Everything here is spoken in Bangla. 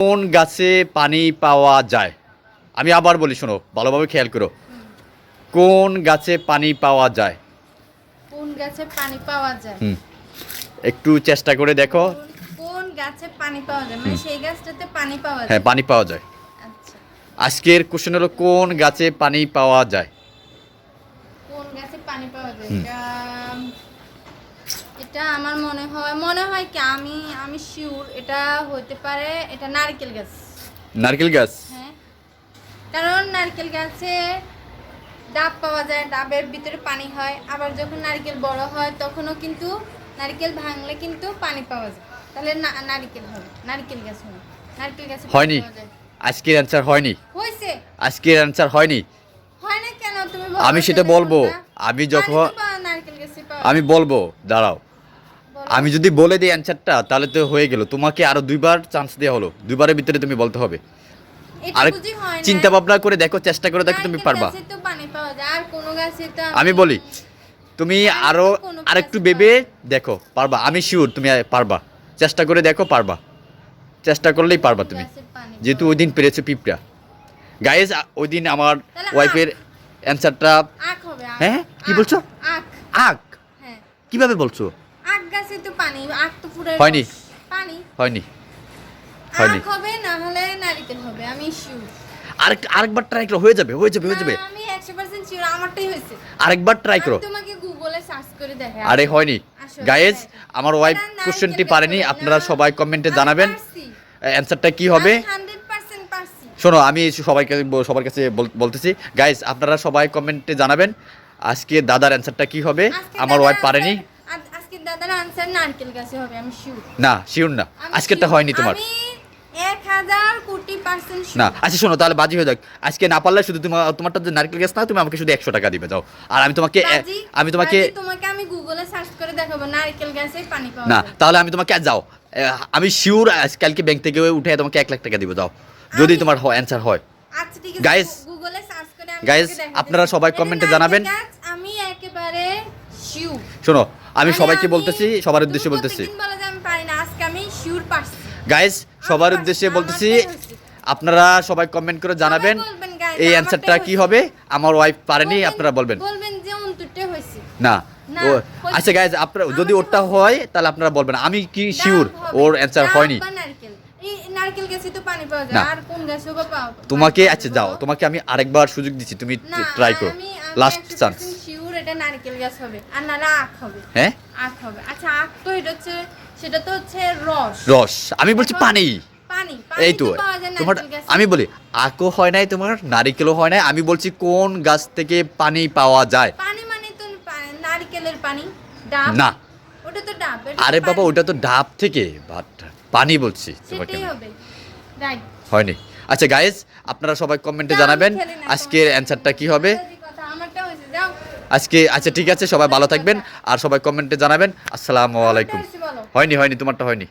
কোন গাছে পানি পাওয়া যায়? আমি আবার বলি শোনো ভালোভাবে খেয়াল করো। কোন গাছে পানি পাওয়া যায়? কোন গাছে পানি পাওয়া যায়? হুম। একটু চেষ্টা করে দেখো। কোন- গাছে পানি পাওয়া যায়? মানে সেই গাছটাতে পানি পাওয়া যায়? হ্যাঁ পানি পাওয়া যায়। আচ্ছা। আজকের কোশ্চেন হলো কোন গাছে পানি পাওয়া যায়? কোন গাছে পানি পাওয়া যায়। এটা আমার মনে হয় মনে হয় কি আমি আমি শিওর এটা হতে পারে এটা নারকেল গাছ। নারকেল গাছ? হ্যাঁ। কারণ নারকেল গাছে ডাব পাওয়া যায় ডাবের ভিতরে পানি হয় আবার যখন নারকেল বড় হয় তখনও কিন্তু নারকেল ভাঙলে কিন্তু পানি পাওয়া যায়। তাহলে নারকেল হবে নারকেল গাছ হবে নারকেল গাছে হয়নি। আজকের অ্যান্সার হয়নি। হয়েছে? আজকের অ্যান্সার হয়নি। হয় না কেন? তুমি আমি সেটা বলব। আমি যখন- আমি বলব দাঁড়াও। আমি যদি বলে দিই অ্যান্সারটা তাহলে তো হয়ে গেল। তোমাকে আরও দুইবার চান্স দেওয়া হলো। দুইবারের ভিতরে তুমি বলতে হবে। না। চিন্তা ভাবনা করে দেখো চেষ্টা করে দেখো তুমি পারবা। আর আমি বলি তুমি আরও আরেকটু ভেবে দেখো পারবা। আমি শিওর তুমি পারবা। চেষ্টা করে দেখো পারবা। চেষ্টা করলেই পারবা তুমি। যেহেতু ওই দিন পেরেছ পিঁপড়া। গাইজ ওই দিন আমার ওয়াইফের অ্যান্সারটা হ্যাঁ? কি বলছো? আখ? হ্যাঁ। কীভাবে বলছো? পানি আখ তো পুরো হয়নি। পানি। হয়নি। হয়নি। আখ হবে না হলে নারকেল হবে আমি শিওর আরেক আরেকবার ট্রাই করো হয়ে যাবে হয়ে যাবে হয়ে যাবে। আমি 100% শিওর আমারটাই হয়েছে। আরেকবার ট্রাই করো। তোমাকে গুগলে সার্চ করে দেখাই। আরে হয়নি। গাইজ আমার ওয়াইফ কোশ্চেনটি পারেনি আপনারা সবাই কমেন্টে জানাবেন। অ্যান্সারটা কি হবে? আমি 100% পারছি। শোনো আমি সবাইকে সবার কাছে বল- বলতেছি। গাইজ আপনারা সবাই কমেন্টে জানাবেন আজকে দাদার অ্যান্সারটা কি হবে? আমার ওয়াইফ পারেনি। দাদার আনসার নারকেল গাছে হবে আমি শিওর না শিওর না। আজকেরটা হয়নি তোমার। আমি 1000 কোটি পার্সেন্ট না আচ্ছা শোনো তাহলে বাজি হয়ে যাক। আজকে না পারলে শুধু তোমার তোমারটা যে নারকেল গাছ না তুমি আমাকে শুধু একশো টাকা দিবে যাও। আর আমি তোমাকে আমি তোমাকে তোমাকে আমি গুগলে সার্চ করে দেখাবো নারকেল গাছে পানি পাওয়া না তাহলে আমি তোমাকে যাও। আমি শিওর কালকে ব্যাংক থেকে উঠে তোমাকে এক লাখ টাকা দিব যাও। যদি তোমার অ্যান্সার হয়। আচ্ছা করে আমি guys, তোমাকে দেখাতে আপনারা সবাই নারকেল জানাবেন। গাছ, আমি একেবারে শিওর শোনো আমি সবাইকে বলতেছি সবার উদ্দেশ্যে বলতেছি। গাইজ সবার উদ্দেশ্যে বলতেছি আপনারা সবাই কমেন্ট করে জানাবেন এই অ্যান্সারটা কি হবে? আমার ওয়াইফ পারেনি আপনারা বলবেন। না আচ্ছা গাইজ আপনারা যদি ওরটা হয় তাহলে আপনারা বলবেন। আমি কি শিওর ওর অ্যান্সার হয়নি? তোমাকে আচ্ছা যাও। তোমাকে আমি আরেকবার সুযোগ দিচ্ছি তুমি ট্রাই করো। লাস্ট চান্স এটা নারকেল গাছ হবে আর আখ হবে। হ্যাঁ? আখ হবে। আচ্ছা আখ তো এটা হচ্ছে সেটা তো হচ্ছে রস। রস। আমি বলছি পানি। পানি এই তো। তোমার আমি বলি আকো হয় নাই তোমার নারিকেলও হয় নাই। আমি বলছি কোন গাছ থেকে পানি পাওয়া যায়? পানি মানে তো নারকেলের পানি ডাব। না। ওটা তো ডাব আরে বাবা ওটা তো ডাব থেকে বাট পানি বলছি তোমাকে হবে। রাইট হয়নি। আচ্ছা গাইজ আপনারা সবাই কমেন্টে জানাবেন আজকের অ্যান্সারটা কি হবে? আজকে আচ্ছা ঠিক আছে সবাই ভালো থাকবেন আর সবাই কমেন্টে জানাবেন। আসসালামু আলাইকুম। হয়নি হয়নি তোমারটা হয়নি।